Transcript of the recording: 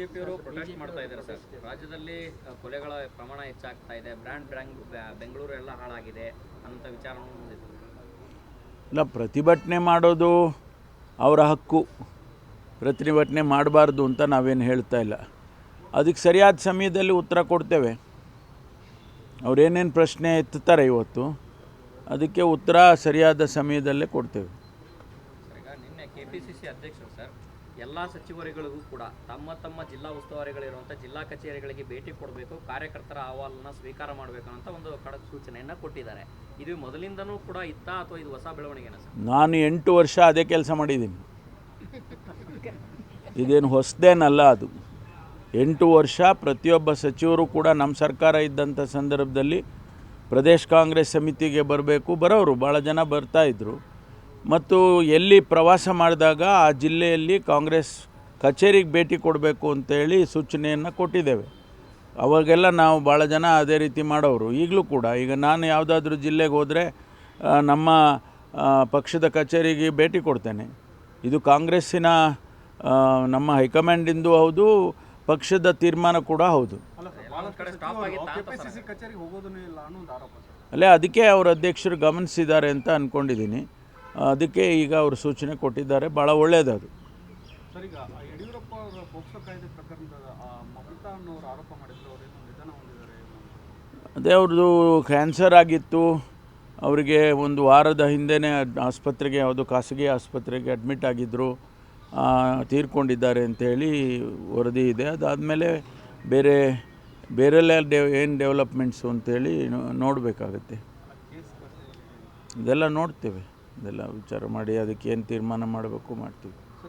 ಬಿಜೆಪಿಯವರು ಪ್ರೊಟೆಸ್ಟ್ ಮಾಡ್ತಾ ಇದ್ದಾರೆ ಸರ್. ರಾಜ್ಯದಲ್ಲಿ ಕೊಲೆಗಳ ಪ್ರಮಾಣ ಹೆಚ್ಚಾಗ್ತಾ ಇದೆ. ಬ್ರ್ಯಾಂಡ್ ಬ್ರ್ಯಾಂಗ್ ಬೆಂಗಳೂರು ಎಲ್ಲ ಹಾಳಾಗಿದೆ ಅಂತ ವಿಚಾರವನ್ನು ಇಲ್ಲ ಪ್ರತಿಭಟನೆ ಮಾಡೋದು ಅವರ ಹಕ್ಕು. ಪ್ರತಿಭಟನೆ ಮಾಡಬಾರ್ದು ಅಂತ ನಾವೇನು ಹೇಳ್ತಾ ಇಲ್ಲ. ಅದಕ್ಕೆ ಸರಿಯಾದ ಸಮಯದಲ್ಲಿ ಉತ್ತರ ಕೊಡ್ತೇವೆ. ಅವರೇನೇನು ಪ್ರಶ್ನೆ ಎತ್ತಾರೆ ಇವತ್ತು ಅದಕ್ಕೆ ಉತ್ತರ ಸರಿಯಾದ ಸಮಯದಲ್ಲೇ ಕೊಡ್ತೇವೆ. ಎಲ್ಲ ಸಚಿವರುಗಳಿಗೂ ಕೂಡ ತಮ್ಮ ತಮ್ಮ ಜಿಲ್ಲಾ ಉಸ್ತುವಾರಿಗಳಿರುವಂಥ ಜಿಲ್ಲಾ ಕಚೇರಿಗಳಿಗೆ ಭೇಟಿ ಕೊಡಬೇಕು, ಕಾರ್ಯಕರ್ತರ ಅಹವಾಲನ್ನ ಸ್ವೀಕಾರ ಮಾಡಬೇಕು ಅಂತ ಒಂದು ಖಡಕ್ ಸೂಚನೆಯನ್ನು ಕೊಟ್ಟಿದ್ದಾರೆ. ಇದು ಮೊದಲಿಂದನೂ ಕೂಡ ಇತ್ತ ಅಥವಾ ಇದು ಹೊಸ ಬೆಳವಣಿಗೆನ ಸರ್? ನಾನು ಎಂಟು ವರ್ಷ ಅದೇ ಕೆಲಸ ಮಾಡಿದ್ದೀನಿ. ಇದೇನು ಹೊಸದೇನಲ್ಲ ಅದು. ಎಂಟು ವರ್ಷ ಪ್ರತಿಯೊಬ್ಬ ಸಚಿವರು ಕೂಡ ನಮ್ಮ ಸರ್ಕಾರ ಇದ್ದಂಥ ಸಂದರ್ಭದಲ್ಲಿ ಪ್ರದೇಶ್ ಕಾಂಗ್ರೆಸ್ ಸಮಿತಿಗೆ ಬರಬೇಕು, ಬರೋರು ಭಾಳ ಜನ ಬರ್ತಾಯಿದ್ರು ಮತ್ತು ಎಲ್ಲಿ ಪ್ರವಾಸ ಮಾಡಿದಾಗ ಆ ಜಿಲ್ಲೆಯಲ್ಲಿ ಕಾಂಗ್ರೆಸ್ ಕಚೇರಿಗೆ ಭೇಟಿ ಕೊಡಬೇಕು ಅಂತೇಳಿ ಸೂಚನೆಯನ್ನು ಕೊಟ್ಟಿದ್ದೇವೆ. ಅವಾಗೆಲ್ಲ ನಾವು ಭಾಳ ಜನ ಅದೇ ರೀತಿ ಮಾಡೋರು. ಈಗಲೂ ಕೂಡ ಈಗ ನಾನು ಯಾವುದಾದ್ರೂ ಜಿಲ್ಲೆಗೆ ಹೋದರೆ ನಮ್ಮ ಪಕ್ಷದ ಕಚೇರಿಗೆ ಭೇಟಿ ಕೊಡ್ತೇನೆ. ಇದು ಕಾಂಗ್ರೆಸ್ಸಿನ ನಮ್ಮ ಹೈಕಮಾಂಡಿಂದು ಹೌದು ಪಕ್ಷದ ತೀರ್ಮಾನ ಕೂಡ ಹೌದು. ಅಲ್ಲ ಸರ್ ಎಲ್ಲ ಕಡೆ ಸ್ಟಾಪ್ ಆಗಿತ್ತಾ ಅಂತ ಕಚೇರಿಗೆ ಹೋಗೋದನ್ನೇ ಇಲ್ಲ ಅನ್ನೋ ಒಂದು ಆರೋಪ ಸರ್. ಅಲ್ಲೇ ಅದಕ್ಕೆ ಅವರ ಅಧ್ಯಕ್ಷರು ಗಮನಿಸಿದ್ದಾರೆ ಅಂತ ಅಂದ್ಕೊಂಡಿದ್ದೀನಿ ಅದಕ್ಕೆ ಈಗ ಅವರು ಸೂಚನೆ ಕೊಟ್ಟಿದ್ದಾರೆ. ಭಾಳ ಒಳ್ಳೆಯದದು ಅದು. ಅವ್ರದ್ದು ಕ್ಯಾನ್ಸರ್ ಆಗಿತ್ತು. ಅವರಿಗೆ ಒಂದು ವಾರದ ಹಿಂದೆನೇ ಆಸ್ಪತ್ರೆಗೆ ಯಾವುದು ಖಾಸಗಿ ಆಸ್ಪತ್ರೆಗೆ ಅಡ್ಮಿಟ್ ಆಗಿದ್ದರು ತೀರ್ಕೊಂಡಿದ್ದಾರೆ ಅಂತೇಳಿ ವರದಿ ಇದೆ. ಅದಾದಮೇಲೆ ಬೇರೆ ಬೇರೆಲ್ಲ ಡೆವ್ ಏನು ಡೆವಲಪ್ಮೆಂಟ್ಸು ಅಂತೇಳಿ ನೋ- ನೋಡಬೇಕಾಗತ್ತೆ. ಇದೆಲ್ಲ ನೋಡ್ತೇವೆ. ಇದೆಲ್ಲ ವಿಚಾರ ಮಾಡಿ ಅದಕ್ಕೆ ಏನು ತೀರ್ಮಾನ ಮಾಡಬೇಕು ಮಾಡ್ತೀವಿ.